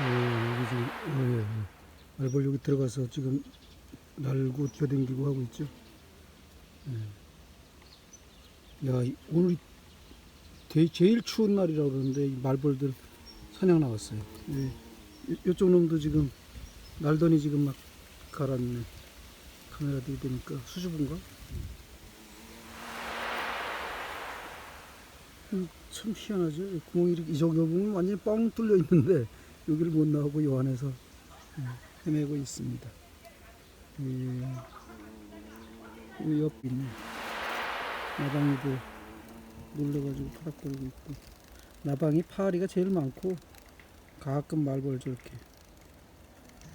예, 여기 지금 예, 예. 말벌 여기 들어가서 지금 날고 뛰어댕기고 하고 있죠. 예. 야 이- 오늘이 대- 제일 추운 날이라고 그러는데 이 말벌들 사냥 나왔어요. 예. 요- 요쪽 놈도 지금 날더니 지금 막 가라앉네. 카메라 들이대니까 수줍은가? 음, 참 희한하죠. 구멍이 이렇게 이쪽 부분 완전히 뻥 뚫려 있는데 여기를 못 나오고 요 안에서 음, 헤매고 있습니다. 예. 옆에 있네. 나방이도 놀래가지고 파닥거리고 있고 나방이 파리가 제일 많고 가끔 말벌 저렇게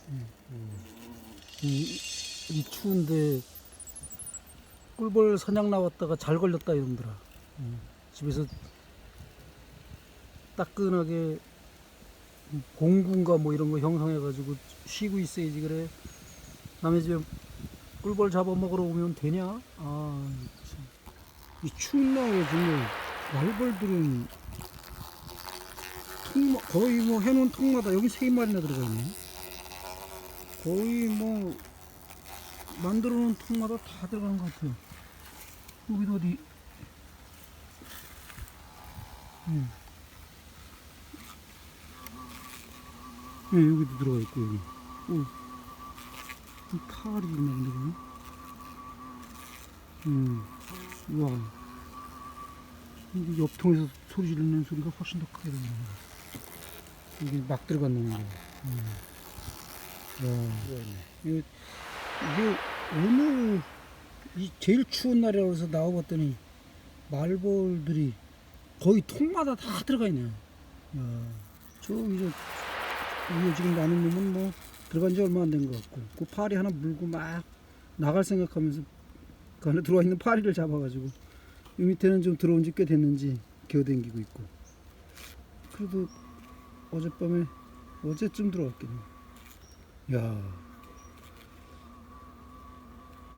음, 이, 이 추운데 꿀벌 사냥 나왔다가 잘 걸렸다 이놈들아 음, 집에서 따끈하게 공군가 뭐 이런 거 형성해가지고 쉬고 있어야지 그래 남의 집에 꿀벌 잡아먹으러 오면 되냐? 아, 참. 이 추운 날에 정말 말벌들은 통, 거의 뭐 해놓은 통마다 여기 세 마리나 들어가 있네. 거의 뭐 만들어 놓은 통마다 다 들어가는 것 같아요. 여기도 어디, 음. 예, 여기도 들어가 있고, 여기. 오. 이 파리 있나 본데, 그냥? 음, 우와. 이게 옆통에서 소리 지르는 소리가 훨씬 더 크게 들리네. 이게 막 들어간 놈인데. 음. 야, 이게, 이게 오늘 이 제일 추운 날이라고 해서 나와봤더니 말벌들이 거의 통마다 다 들어가 있네요. 야, 저기 저, 이게 지금 나는 놈은 뭐 들어간 지 얼마 안 된 것 같고 그 파리 하나 물고 막 나갈 생각하면서 그 안에 들어와 있는 파리를 잡아가지고 이 밑에는 좀 들어온 지 꽤 됐는지 기어댕기고 있고. 그래도 어젯밤에 어제쯤 들어왔겠네. 야